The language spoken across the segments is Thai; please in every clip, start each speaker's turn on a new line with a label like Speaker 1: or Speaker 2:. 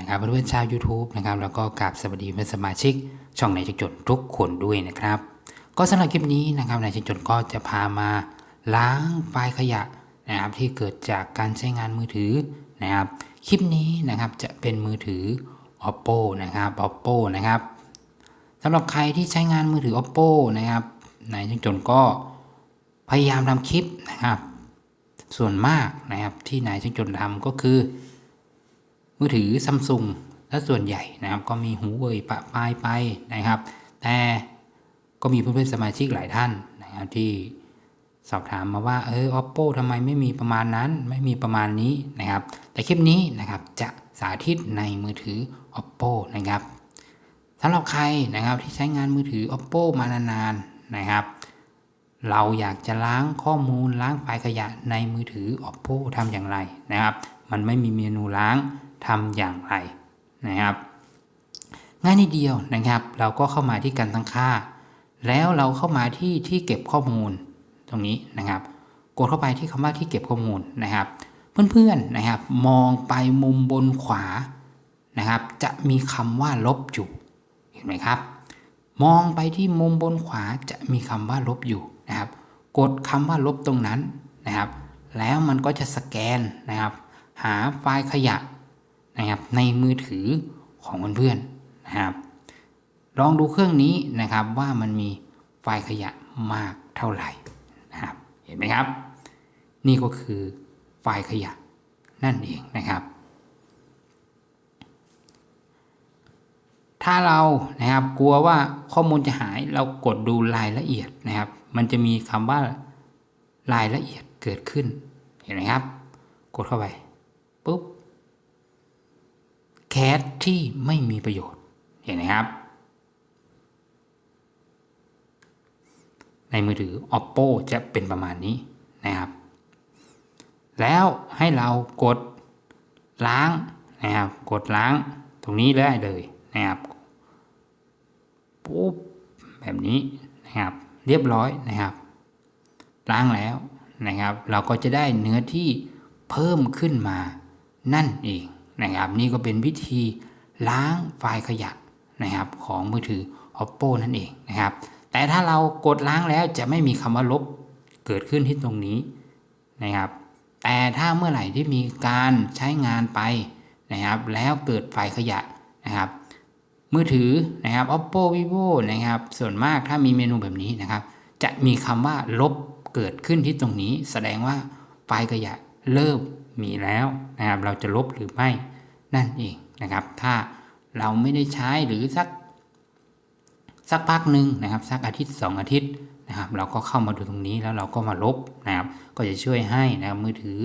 Speaker 1: นะครับเพื่อนๆชาว YouTube นะครับแล้วก็กราบสวัสดีเพื่อนสมาชิก ช่องในจังจดทุกคนด้วยนะครับ ก็สำหรับคลิปนี้นะครับในจังจดก็จะพามาล้างไฟล์ขยะนะครับที่เกิดจากการใช้งานมือถือนะครับ คลิปนี้นะครับจะเป็นมือถือ oppo นะครับ oppo นะครับสำหรับใครที่ใช้งานมือถือ oppo นะครับในจังจดก็พยายามทำคลิปนะครับ ส่วนมากนะครับที่นายช่างจนทำก็คือ มือถือซัมซุงและส่วนใหญ่นะครับ ก็มีหูเว่ยปะปลายไปนะครับ แต่ก็มีเพื่อนๆสมาชิกหลายท่านนะครับที่สอบถามมาว่าเออ oppo ทำไมไม่มีประมาณนั้นไม่มีประมาณนี้นะครับ แต่คลิปนี้นะครับจะสาธิตในมือถือ oppo นะครับสำหรับใครนะครับที่ใช้งานมือถือ oppo มานานๆนะครับ เราอยากจะล้างข้อมูลล้างไฟล์ขยะในมือถือ oppo ทำอย่างไรนะครับ มันไม่มีเมนูล้าง ทำอย่างไรนะครับ ง่ายนิดเดียวนะครับ เราก็เข้ามาที่การตั้งค่า แล้วเราเข้ามาที่ที่เก็บข้อมูลตรงนี้นะครับ กดเข้าไปที่คำว่าที่เก็บข้อมูลนะครับ เพื่อนๆนะครับ มองไปมุมบนขวานะครับ จะมีคำว่าลบอยู่เห็นไหมครับ มองไปที่มุมบนขวาจะมีคำว่าลบอยู่นะครับ กดคำว่าลบตรงนั้นนะครับ แล้วมันก็จะสแกนนะครับ หาไฟล์ขยะ นะครับในมือถือของเพื่อนๆนะครับ ลองดูเครื่องนี้นะครับว่ามันมีไฟล์ขยะมากเท่าไหร่นะครับ เห็นไหมครับ นี่ก็คือไฟล์ขยะนั่นเองนะครับ ถ้าเรานะครับกลัวว่าข้อมูลจะหายเรากดดูรายละเอียดนะครับ มันจะมีคำว่ารายละเอียดเกิดขึ้น เห็นไหมครับ กดเข้าไปปุ๊บ แคสที่ไม่มีประโยชน์ เห็นไหมครับ ในมือถือ oppo จะเป็นประมาณนี้นะครับ แล้วให้เรากดล้างนะครับ กดล้างตรงนี้ได้เลยนะครับปุ๊บแบบนี้นะครับ เรียบร้อยนะครับ ล้างแล้วนะครับ เราก็จะได้เนื้อที่เพิ่มขึ้นมานั่นเอง นะครับ นี่ก็เป็นวิธีล้างไฟล์ขยะนะครับ ของมือถือ oppo นั่นเองนะครับ แต่ถ้าเรากดล้างแล้วจะไม่มีคำว่าลบเกิดขึ้นที่ตรงนี้นะครับ แต่ถ้าเมื่อไหร่ที่มีการใช้งานไปนะครับ แล้วเกิดไฟล์ขยะนะครับ มือถือนะครับ oppo vivo นะครับ ส่วนมากถ้ามีเมนูแบบนี้นะครับ จะมีคำว่าลบเกิดขึ้นที่ตรงนี้ แสดงว่าไฟล์ขยะ เริ่มมีแล้วนะครับเราจะลบหรือไม่นั่นเองนะครับ ถ้าเราไม่ได้ใช้หรือสักสักพักหนึ่งนะครับสักอาทิตย์ 2 อาทิตย์นะครับ เราก็เข้ามาดูตรงนี้แล้วเราก็มาลบนะครับ ก็จะช่วยให้นะครับมือถือ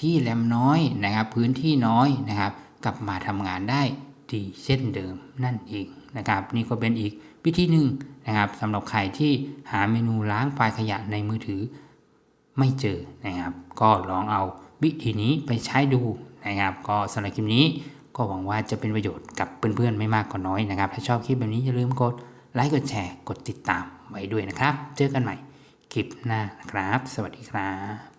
Speaker 1: ที่แรมน้อยนะครับ พื้นที่น้อยนะครับ กลับมาทำงานได้ดีเช่นเดิมนั่นเองนะครับ นี่ก็เป็นอีกวิธีหนึ่งนะครับสำหรับใครที่หาเมนูล้างไฟล์ขยะในมือถือ ไม่เจอนะครับ ก็ลองเอาวิธีนี้ไปใช้ดูนะครับ ก็สำหรับคลิปนี้ก็หวังว่าจะเป็นประโยชน์กับเพื่อนๆไม่มากก็น้อยนะครับ ถ้าชอบคลิปแบบนี้อย่าลืมกดไลค์กดแชร์กดติดตามไว้ด้วยนะครับ เจอกันใหม่คลิปหน้านะครับ สวัสดีครับ